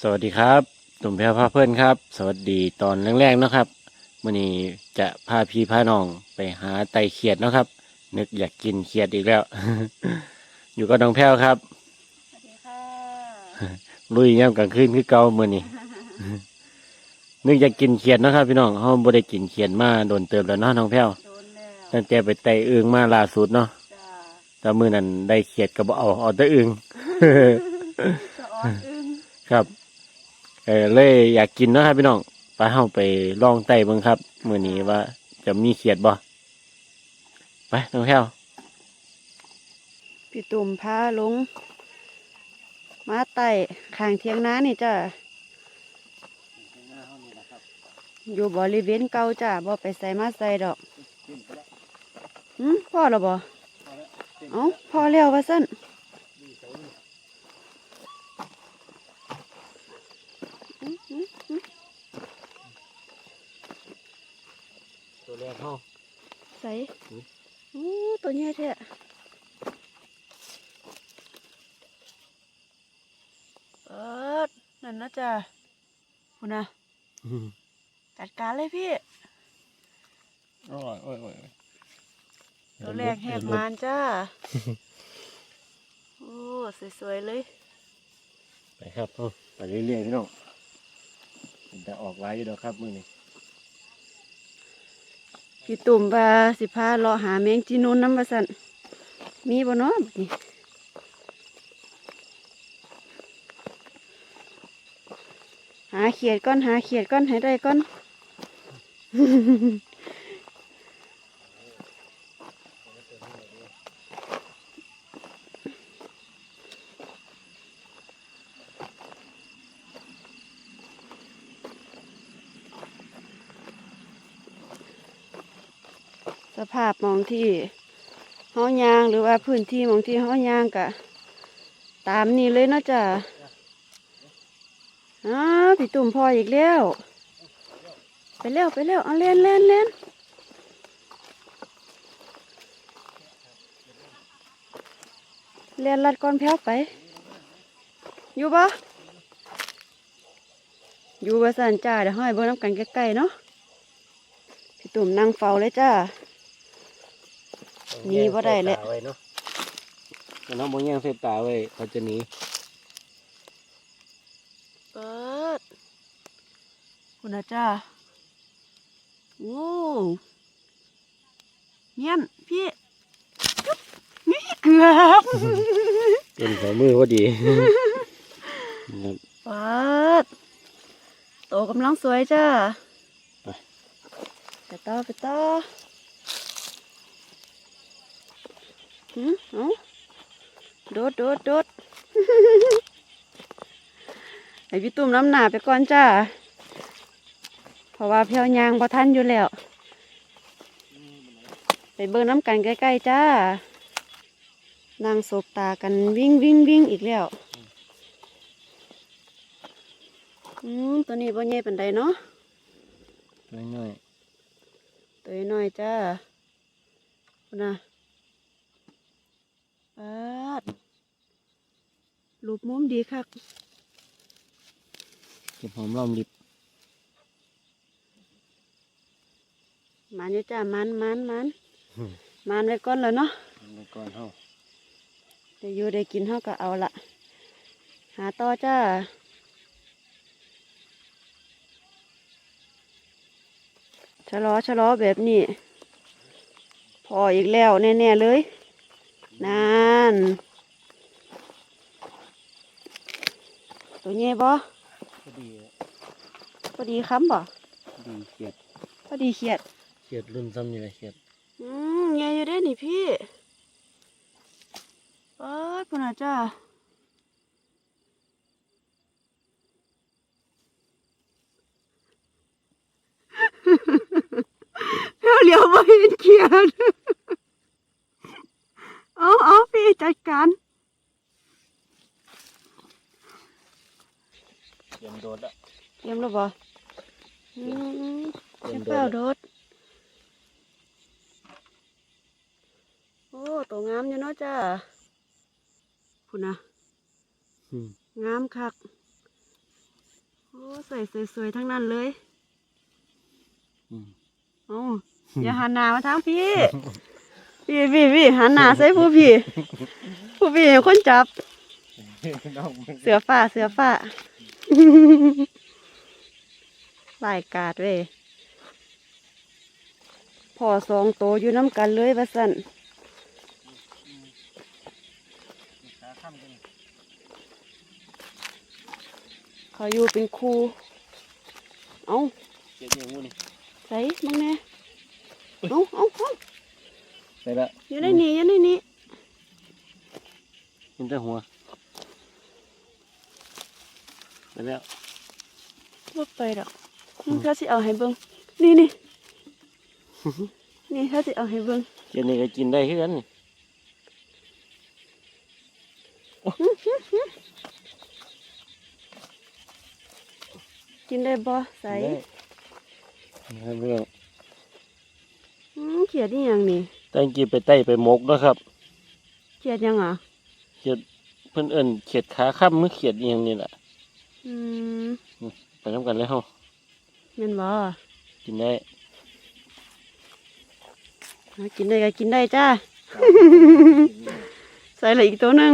สวัสดีครับตุ่มแพรพาเพื่อนครับ สวัสดีตอนแรกๆเนาะครับมื่อนี้จะพาพี่พาน้องไปหาไตเขียดเนาะครับ นึกอยากกินเขียดอีกแล้ว อยู่กับน้องแพรวครับสวัสดีค่ะลุยย่ำกลางคืนคือเก่ามื่อนี้ นึกอยากกินเขียดเนาะครับ พี่น้องเขาบ่ได้กินเขียดมาโดนเติมแล้วเนาะน้องแพรวโดนแล้วตั้งแต่ไปไตเอึงมาล่าสุดเนาะจ้าแต่มือนั้นได้เขียดก็บ่เอาเอาแต่อึงสะออนอึ้งครับ เออเลยอยากกินเนาะครับพี่น้องไปเฮาไปลองไต่เบิ่งครับมื้อนี้ว่าจะมีเขียดบ่ไปน้องแพ้วพี่ตุ่มพาลง มาไต่ข้างเทียงน้านี่จ้าอยู่บริเวณเก่าจ้าบ่ไปใส่มาใส่ดอกหืมพ่อแล้วบ่เอ้าพอแล้วว่าซั่นอื้อหือหือ ตัวแรกเฮาใส่หือโอ้ตัวใหญ่แท้เอิดนั่นนะจ้าคุณนะจัดการเลยพี่โอ้ยโอ้ยโอ้ยตัวแรกแหกมานจ้าโอ้สวยๆเลย ไปครับเฮาไปเรื่อยๆพี่น้อง มันจะออกไว้อยู่ดอกครับมือนี้พี่ตุ่มว่าสิพาเลาะหาแมงจีนูนน้ำมาสันมีบ่เนาะบัดนี้หาเขียดก้อนหาเขียดก้อนให้ได้ก้อน สภาพหมอง ที่เฮายางหรือว่าพื้นที่มองที่เฮายางกะ ตามนี้เลยเนาะจ้ะอ้าพี่ตุ่มพออีกแล้ว ไปเร็วไปเร็วเอาเล่นเล่นเล่นเล่นลัดก้อนแพ้วไป อยู่ปะอยู่ประสันจ้าเดี๋ยวห้อยเบิ้งน้ำกันใกล้ๆเนาะพี่ตุ่มนั่งเฝ้าเลยจ้า หนีบ่ได้แหละใส่ตาไว้เนาะแต่น้องบ่ยังใส่ตาไว้เขาจะหนีเปิดคุณอาจ้าโอ้เงี้ยนพี่จุ๊บนี่เกือบเป็นหัวมือพอดีครับเปิดโตกำลังสวยจ้าไปไปต่อไปต่อ หืมเอาโดดโดดโดดให้พี่ตุ่มน้ำหนาไปก่อนจ้า เพราะว่าเพียวยางพอทันอยู่แล้ว ไปเบิ่งน้ำกันใกล้ๆจ้านั่งสบตากันวิ่งวิ่งวิ่งอีกแล้ว อืมตัวนี้บ่ใหญ่ปานใดเนาะน้อย ตัวน้อยจ้าคุณน่ะ ปาดรูปมุมดีคักๆเก็บหอมรอมริบมันอยู่จ้ามันมันมันมันไว้ก่อนแล้วเนาะไปก่อนเฮาเดี๋ยวอยู่ได้กินเฮาก็เอาละหาต่อจ้าชะลอชะลอแบบนี้ พออีกแล้วแน่ๆเลย นานตัวเงี้ยบ่พอดีพอดีค้ำบ่พอดีเขียดพอดีเขียดเขียดรุ่นซ้ำนี่แหละเขียดอืมเงี้ยอยู่ได้นี่พี่เอ้ยปุ่นอาจ้าเพียวเหลียวไม่เห็นเขียด เอาเอาพี่จัดการเตรียมโดดละเตรียมแล้วบ่อืมเตรียจะมโดเปล่าดโดด โอ้ตัวงามอยู่เนาะจ้าคุณนะอืมงามคักอ้ใส่สวยๆทั้งนั้นเลยอืม เอ้าอย่าหันหน้ามาทางพี่ พี่พี่พี่หันหน้าใส่ผู้พี่ผู้พี่เป็นคนจับ เสือฝ้าเสือฝ้าลายกาดเว้ยพอสองโตวอยู่น้ำกันเลยว่าสั่นเขาอยู่เป็นครูเอาเจ็ดอย่างงูนี่ใส่มึงแน่เอาเอาเอาใส่ละอยู่ในนี้อยู่ในนี้มันจะหัวไปแล้วบ่ไปดอกมึงเขาสิเอาให้เบิ่งนี่นี่นี่เขาสิเอาให้เบิ่งเจ็ดนี่ก็กินได้คือกันนี่กินได้บ่ใส่ได้นะครับเรื่องอืมเขียดนี่ยังนี่ ตั้งกีไปไต่ไปหมกเนาะครับเขียดยังอะเขียดเพิ่นเอิ้นเขียดขาค่ำมือเขียดอีหยังนี่แหละอืมไปน้ำกันเลยเฮาแม่นบ่กินได้หากินได้ก็กินได้จ้าใส่ละอีกตัวหนึง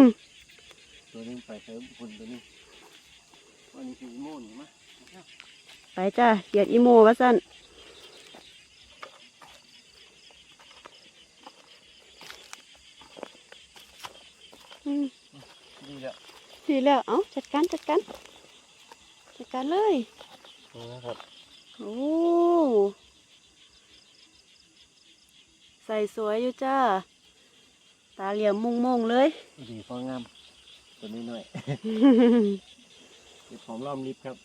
ตัวนึงไปเติมคนตัวนี้อันนี้คืออีโม่นี่มาไปจ้าเขียดอีโมว่าซั่น ดีแล้วดีแล้ว เอ้าจัดการจัดการจัดการเลยนะครับโอ้ใส่สวยอยู่จ้า ตาเหลี่ยมมุงมงๆเลย ดีฟองงาม ตัวนี้หน่อยเป็นหอมรอมริบครับ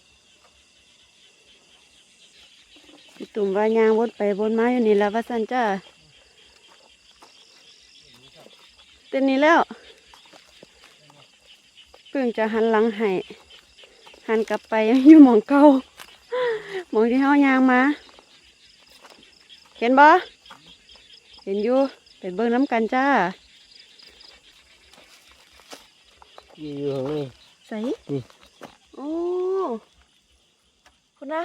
พี่ตุ่มว่ายางวนไปวนมาอยู่นี่แล้วว่าสันจ้าเต้นนี้แล้ว เพิ่งจะหันหลังให้หันกลับไปยังอยู่หมองเก่าหมองที่เฮายางมา เห็นบ่เห็นอยู่ไปเบิ่งน้ำกันจ้าอยู่อยู่ข้างนี้ใส่นี่โอ้คุณนะ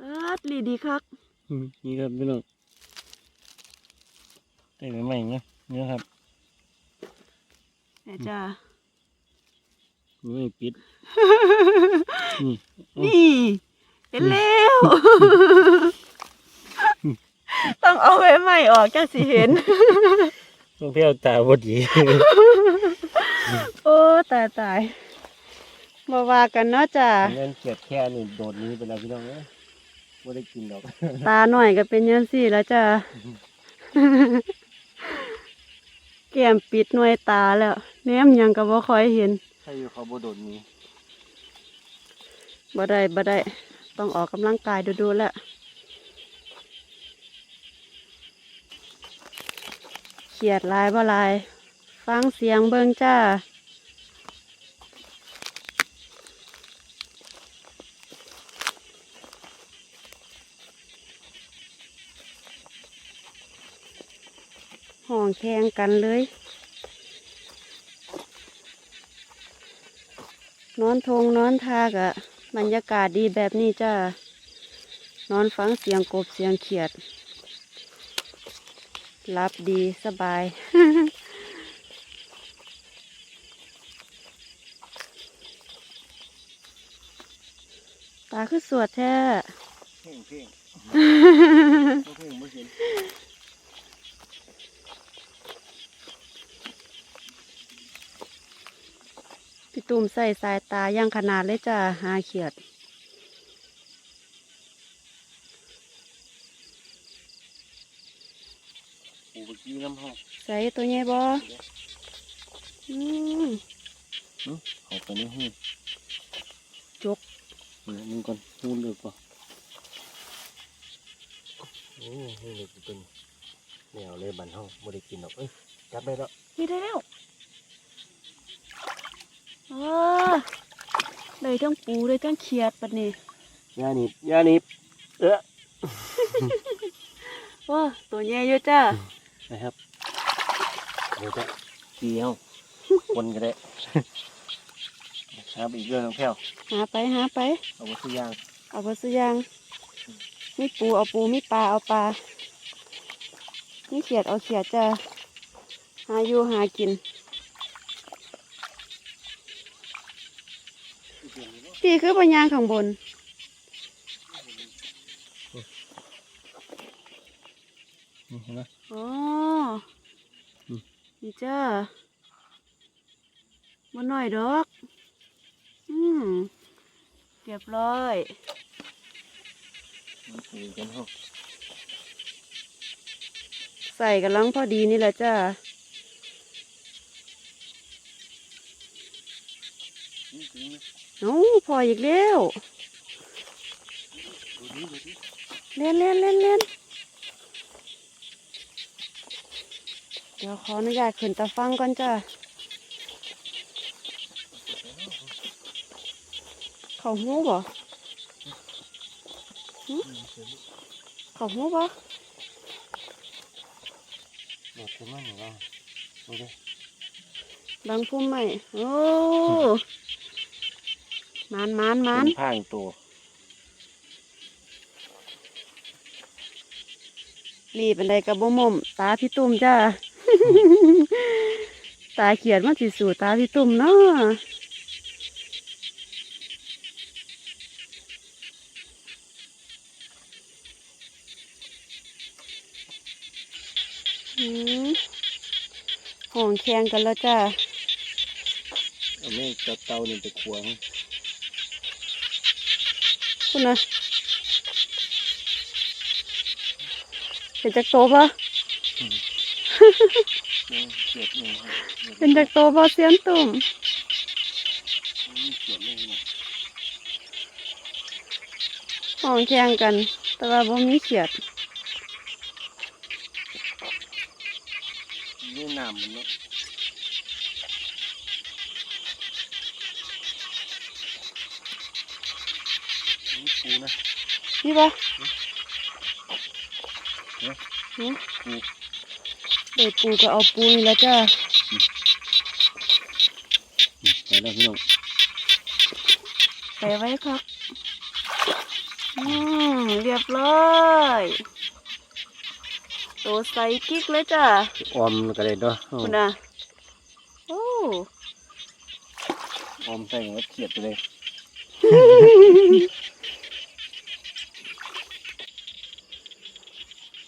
อาดลีดีคักอืมนี่ครับพี่น้องได้ใหม่ๆนะเนี่ยครับ แม่จ้าไม่ปิดนี่นี่ เห็นแล้ว ต้องเอาไว้ใหม่ออกจากสิเห็น ต้องเที่ยวตาบดี โอ้ ตายตายมาว่ากันเนาะจ้าเงินเกียดแค่นี่โดดหนี้ไปแล้วพี่น้องเอ้ยไม่ได้กินดอก ตาหน่อยก็เป็นยังสี่แล้วจ้า แก้มปิดหน่วยตาแล้วแนมหยังก็บ่ค่อยเห็นใครอยู่เขาบ่โดดหนี้บ่ได้บ่ได้ ต้องออกกำลังกายดูๆแล้วเขียดลายบ่ลาย ฟังเสียงเบิ่งจ้า ห้องแข่งกันเลย นอนทงนอนทากะบรรยากาศดีแบบนี้จ้านอนฟังเสียงกบเสียงเขียดรับดีสบาย ตาคือสวดแท้เพ่งเพ่งบ่เพ่งบ่เห็น ตุ่มใส่สายตาอย่างขนาดเลยจ้าหาเขียด ปูไปกี้น้ำห้องใส่ตัวใหญ่บ่อืมเอาไปในหูจกเหมือนมึงก่อนหูเลือกป่ะโอ้หูเลือกเป็นแนวเลยบันห้องไม่ได้กินหรอกเอ้ยจับได้แล้วนี่ได้แล้ว ว้าได้ทั้งปูได้ทั้งเขียดปัดนี้ยาหนีบยาหนีบเออว้าตัวใหญ่อยู่จ้านะครับเดี๋ยวจะเกี่ยวคนก็ได้หาไปอีกเรื่องน้องแพ้วหาไปหาไป เอาวัตถุยาง เอาไปซื้อยางมีปูเอาปูมีปลาเอาปลามีเขียดเอาเขียดจะหาอยู่หากิน พี่คือปัญญางข้างบน นี่เห็นไหมอ๋ออมนี่จ้ามันหน่อยดอก อืมเรียบร้อยมันปูกันห้องใส่กันลังพอดีนี่แหละจ้า เอ้าพออีกแล้วเล่นเล่นเล่นเล่นเดี๋ยวขออนุญาตขึ้นตาฟังก่อนจ้าเขาหูบ่หึเขาหูบ่หมดขึ้นมาหนึ่งแล้วดูดิบางพุ่มใหม่โอ้ มานมานมานเป็นพางตัวรีบเป็นไดกับบ่มมตาพี่ตุ่มจ้า ตาเขียดมาสิสู่ตาพี่ตุ่มเนาะหืมห้องแข่งกันแล้วจ้าเอาแม่งจับเตานี่ไปขวาง คุณนะเป็นจักโตปะแม่งเสียบนี่ครับเป็นจักโตปะเสียนตุ่มนี่เสียบนี่นะห้องแข่งกัน แต่ว่าบ่มีเขียด นี่น้ำมันเนาะนี่ปูนะ นี่ปะ เอ๊ะ หืม ปูเด็กปูก็เอาปูนี่แหล้วจ้าไปแล้วพี่น้องใส่ไว้ครับอืมเรียบร้อยตัวใสกิ๊กเลยจ้าออมก็เลยเนาะเอาคุณน่ะโอ้ออมใส่หัวเขียดไปเลย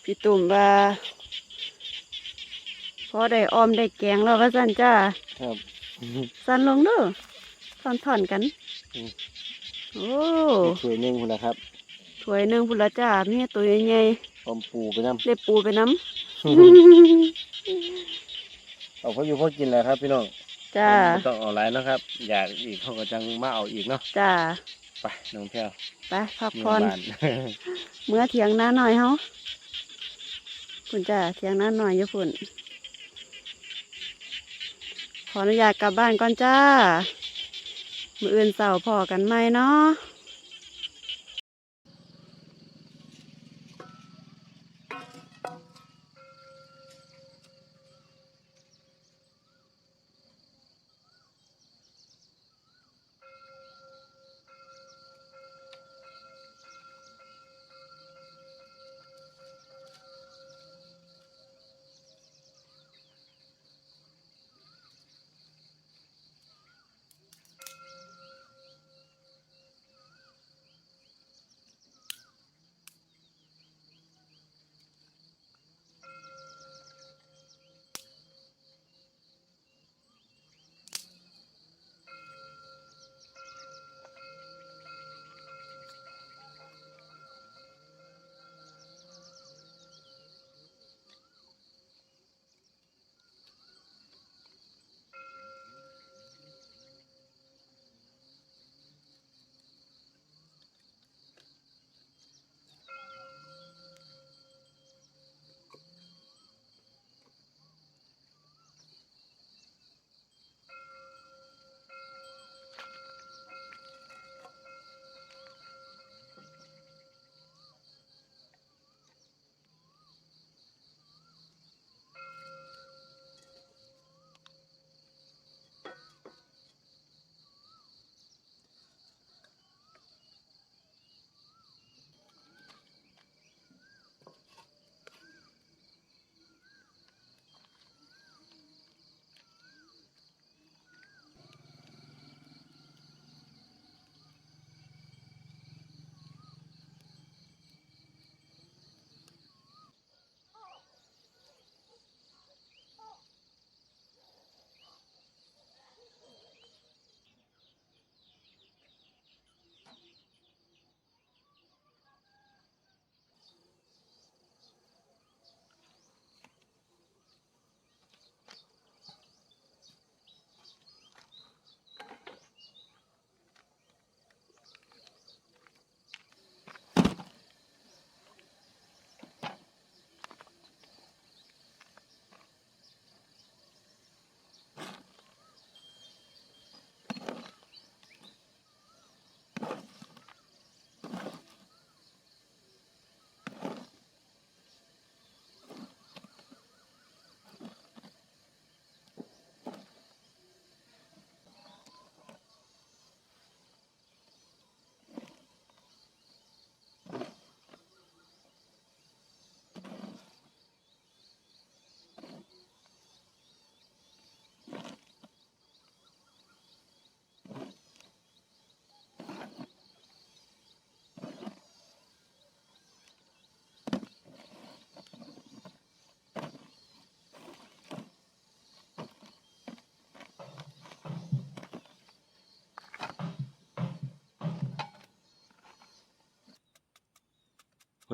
พี่ตุ่มว่าพอได้ออมได้แกงแล้วว่าสั่นจ้าครับสั่นลงเด้อถอนถอนๆกัน อืม โอ้ช่วยหนึ่งคนละครับถ้วยหนึ่งพุ่นละจ้ามีตัวใหญ่ออมปูไปน้ำ ๆได้ปูไปน้เอาพออยู่พอกินแหล้วครับ พี่น้องำจ้าบ่ต้องเอาหลายเนาะครับ อยากอีกเขาก็จังมาเอาอีกเนาะจ้า ไปน้องแพ้วไปพักเมืผ่อองนบ้านเมื่อเถียงหน้าหน่อยเฮาคุ ณจ้าเทียงหน้าหน่อยอยู่ฝุ่น ขออนุญาตกลับบ้านก่อนจ้า มืออื่นเสาพอกันไหมเนาะ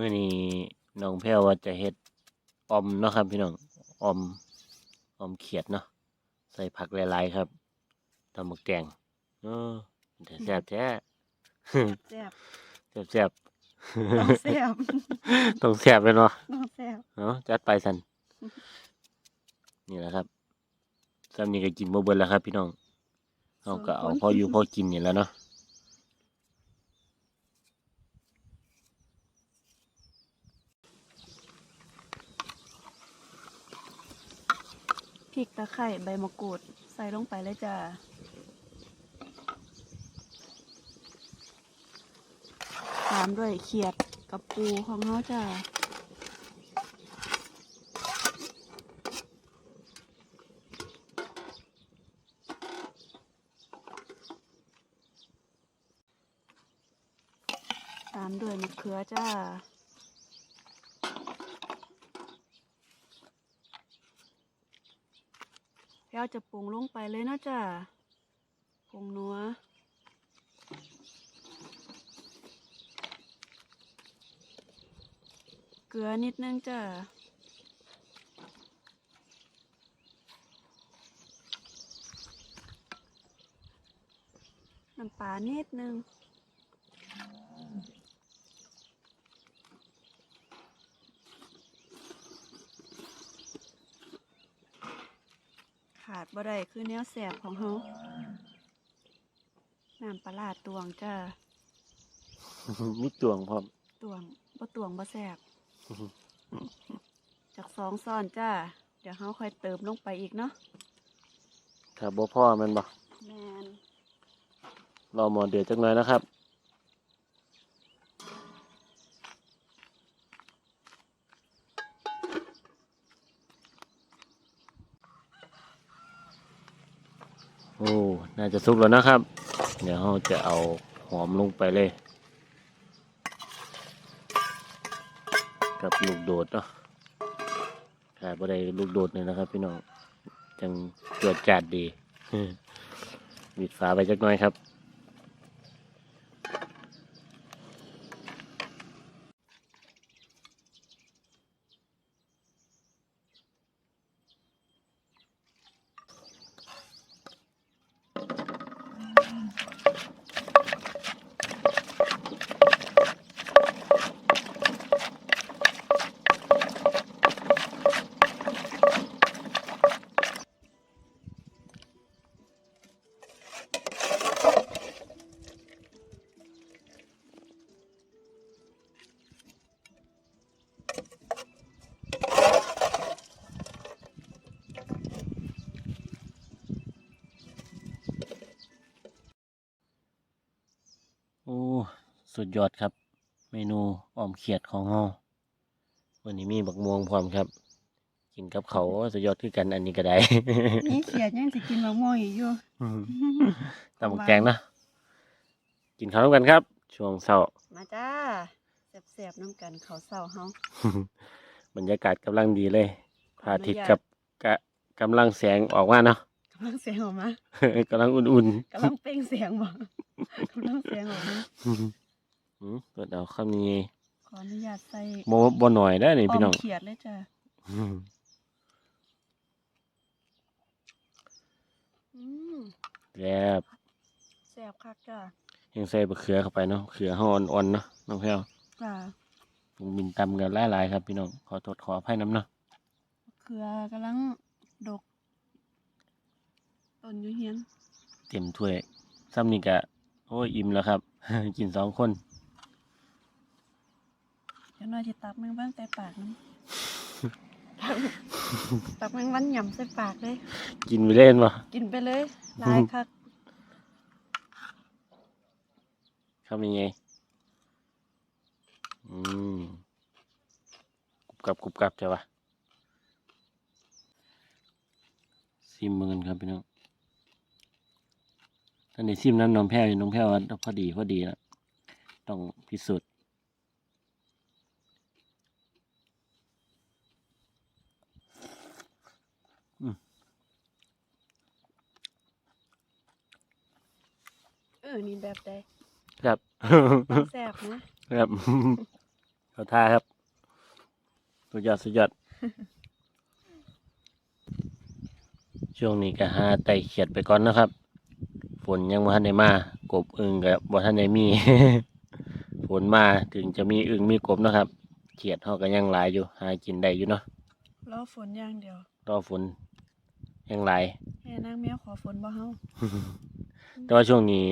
มื่อนี้น้องแพรวว่าจะเฮ็ดออมเนาะครับพี่น้องออมออมเขียดเนาะใส่ผักหลายๆครับตำหมึกแดงเออแต่แซ่บแท้แซ่บแซ่บแซ่บต้องแซ่บต้องแซ่บเลยเนาะต้องแซ่บเนาะจัดไปสันนี่แหละครับซ้ำนี้ก็กินบ่เบิดแล้วครับ พี่น้องเราก็เอาพออยู่พอกินนี่แหล้วเนาะ ริกตะไคร้ใบมะกรูด ใส่ลงไปเลยจ้าตามด้วยเขียดกับปูของเขาจ้าตามด้วยมะเขือจ้า เราจะปรุงลงไปเลยนะจ้ะปรุงนัวเกลือนิดนึงจ้ะน้ำปลานิดนึง ขาดบ่ได้คือแนวแสบของเฮาน้ำปลาร้าตวงจ้ามีตวงพร้อมตวงบ่ตวงบ่แสบจากสองซ้อนจ้า เดี๋ยวเฮาค่อยเติมลงไปอีกเนาะถ้าบ่พ่อแมันบ่แมนรอหมอเดือดจักหน่อยนะครับาจะสุกแล้วนะครับ เดี๋ยวเราจะเอาหอมลงไปเลย กับลูกโดดเนาะขาดบ่ได้ลูกโดดเลยนะครับ พี่น้องจังตรวจจัดดีบิดฝาไปจักหน่อยครับ สุดยอดครับ เมนูออมเขียดของเราวันนี้มีบักม่วงพร้อมครับ กินกับเขาวสุดยอดคือกันอันนี้ก็ได้นี่เขียดยังสิกินมะม่วงอีกอยู่ตำบักแกงเนาะกินข้าวร่วมกันครับ ช่วงเช้ามาจ้าแสบๆน้ำกันเขาวเศร้าเฮาบรรยากาศกำลังดีเลยพระอาทิตย์ขออนุญาตกับกะกำลังแสงออกมาเนาะกำลังเสียงออกมากำลังอุ่นกำลังเปล่งเสียงบ่กำลังเสียงออกมาๆ อืมเปิดเอาคำนี้ขออนุญาตใส่โมบ่หน่อยได้อนี่พี่น้องเขียดเลยจ้าอืมอืมแล้วแซ่บคักจ้ายังใส่บะเขือเข้าไปเนาะเขือห่ออ่อนๆเนาะน้องแพรวจ้าผมบินตำกันหลายๆครับพี่น้องขอโทษขออภัยน้ำเนาะเขือกำลังดกต้นอยูเฮียน เต็มถ้วยซ้ำนี่กะโอ้ยอิ่มแล้วครับ กินสองคน เดี๋ยวหน่อยจะตักแมงวันใส่ปากน้ำตักแมงวันหย่ำใส่ปากเลย กินไปเล่นบ่กินไปเลยหลายคักครับยังไง อืมกรุบกรับกรุบกรับจ้ะวะซิมมือกันครับพี่น้องตอนนี้ซิมน้ำนมแพ้วอยู่น้องแพ้วว่าพอดีพอดีแล้วต้องพิสูจน์ ออนี่แบบใดครับ แซ่บนะครับเขาท่าครับสุดยอดสุดยอดช่วงนี้ก็หาไต่เขียดไปก่อนนะครับฝนยังบ่ทันได้มากบอึงกับบ่ทันได้มีฝนมาถึงจะมีอึงมีกบนะครับเขียดเขาก็ยังหลายอยู่ หากินได้อยู่เนาะรอฝนอย่างเดียวรอฝนยังหลายแม่นางแมวขอฝนบ่เฮา แต่ว่าช่วงนี้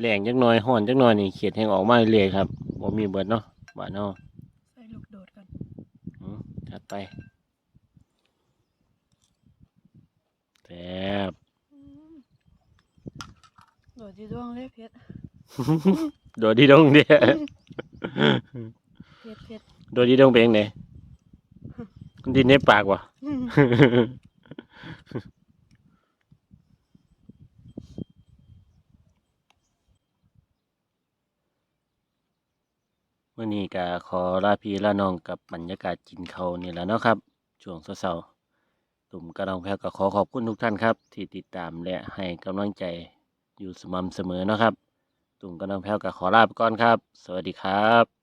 แรงจักหน่อยห้อนจักหน่อยนี่เขียดแห้งออกมาเรื่อยๆครับบ่มีเบิดเนาะบ้านเฮาใส่ลูกโดดก่อนอืมจัดไปแซ่บโดดอยู่ดวงเลยเพชรโดดดีดงเด้อเพชรเพชรโดดดีดงเป็นจังไดมันดินในปากวะ มื่อนี้ก็ขอลาพี่ลาน้องกับบรรยากาศกินเขานี่แหล้วเนาะครับช่วงเช้าๆตุ่มกระดองแพ้ก็ขอขอบคุณทุกท่านครับ ที่ติดตามและให้กำลังใจอยู่สม่ำเสมอเนาะครับ ตุ่มกระดองแพ้ก็ขอลาไปก่อนครับ สวัสดีครับ